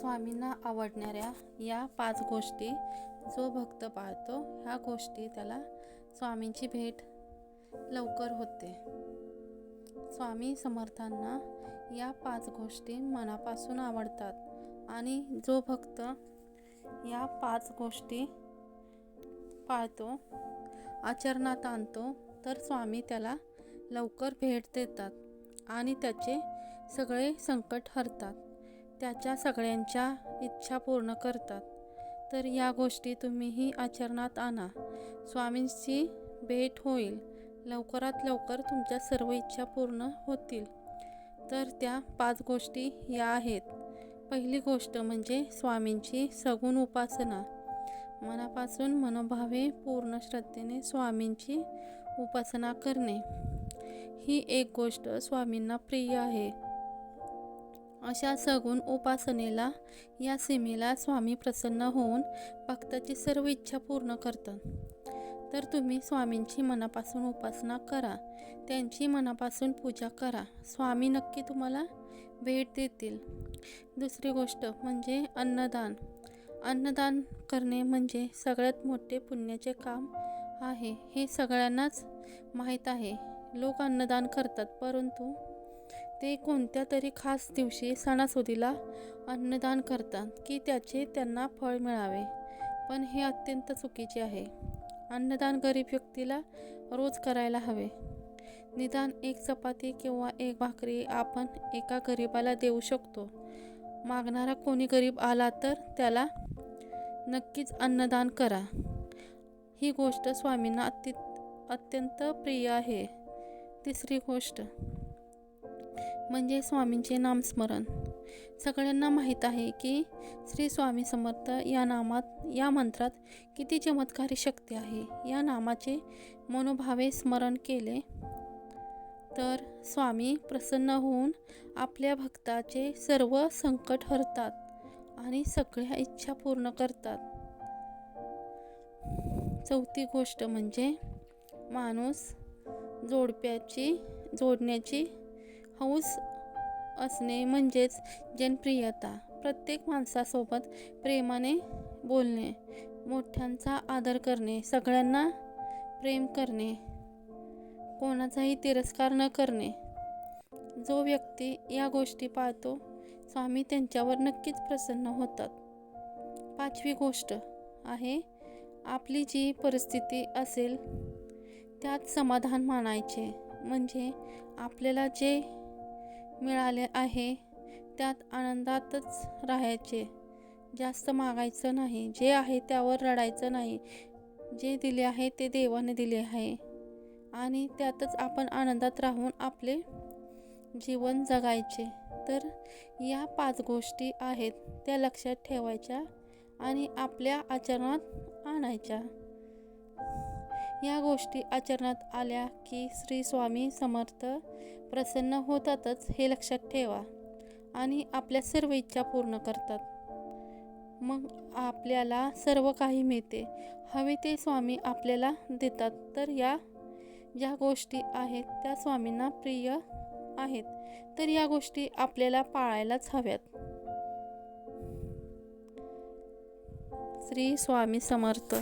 स्वामींना आवडणाऱ्या या पाच गोष्टी जो भक्त पाळतो ह्या गोष्टी त्याला स्वामींची भेट लवकर होते. स्वामी समर्थांना या पाच गोष्टी मनापासून आवडतात आणि जो भक्त या पाच गोष्टी पाळतो आचरणात आणतो तर स्वामी त्याला लवकर भेट देतात आणि त्याचे सगळे संकट हरतात. त्याच्या सगळ्यांच्या इच्छा पूर्ण करतात. तर या गोष्टी तुम्हीही आचरणात आणा. स्वामींची भेट होईल. लवकरात लवकर तुमच्या सर्व इच्छा पूर्ण होतील. तर त्या पाच गोष्टी या आहेत. पहिली गोष्ट म्हणजे स्वामींची सगुण उपासना. मनापासून मनोभावे पूर्ण श्रद्धेने स्वामींची उपासना करणे. ही एक गोष्ट स्वामींना प्रिय आहे. अशा सगुण उपासनेला या सीमेला स्वामी प्रसन्न होऊन भक्ताची सर्व इच्छा पूर्ण करतात. तर तुम्ही स्वामींची मनापासून उपासना करा. त्यांची मनापासून पूजा करा. स्वामी नक्की तुम्हाला भेट देतील. दुसरी गोष्ट म्हणजे अन्नदान. अन्नदान करणे म्हणजे सगळ्यात मोठे पुण्याचे काम आहे हे सगळ्यांनाच माहीत आहे. लोक अन्नदान करतात परंतु ते कोणत्या तरी खास दिवशी सणासुदीला अन्नदान करतात की त्याचे त्यांना फळ मिळावे? पण हे अत्यंत चुकीचे आहे. अन्नदान गरीब व्यक्तीला रोज करायला हवे. निदान एक चपाती किंवा एक भाकरी आपण एका गरीबाला देऊ शकतो. मागणारा कोणी गरीब आला तर त्याला नक्कीच अन्नदान करा. ही गोष्ट स्वामींना अति अत्यंत प्रिय आहे. तिसरी गोष्ट म्हणजे स्वामींचे नामस्मरण. सगळ्यांना माहीत आहे की श्री स्वामी समर्थ या नामात या मंत्रात किती चमत्कारी शक्ती आहे. या नामाचे मनोभावे स्मरण केले तर स्वामी प्रसन्न होऊन आपल्या भक्ताचे सर्व संकट हरतात आणि सगळ्या इच्छा पूर्ण करतात. चौथी गोष्ट म्हणजे माणूस जोडप्याची जोडण्याची हौस असणे म्हणजेच जनप्रियता. प्रत्येक माणसासोबत प्रेमाने बोलणे मोठ्यांचा आदर करणे सगळ्यांना प्रेम करणे कोणाचाही तिरस्कार न करणे. जो व्यक्ती या गोष्टी पाळतो स्वामी त्यांच्यावर नक्कीच प्रसन्न होतात. पाचवी गोष्ट आहे आपली जी परिस्थिती असेल त्यात समाधान मानायचे. म्हणजे आपल्याला जे मिळाले आहे त्यात आनंदातच राहायचे. जास्त मागायचं नाही. जे आहे त्यावर रडायचं नाही. जे दिले आहे ते देवाने दिले आहे. आणि त्यातच आपण आनंदात राहून आपले जीवन जगायचे. तर या पाच गोष्टी आहेत त्या लक्षात ठेवायच्या आणि आपल्या आचरणात आणायच्या. या गोष्टी आचरणात आल्या की श्री स्वामी समर्थ प्रसन्न होतातच हे लक्षात ठेवा आणि आपल्या सर्व इच्छा पूर्ण करतात. मग आपल्याला सर्व काही मिळते. हवे ते स्वामी आपल्याला देतात. तर या ज्या गोष्टी आहेत त्या स्वामींना प्रिय आहेत. तर या गोष्टी आपल्याला पाळायलाच हव्यात. श्री स्वामी समर्थ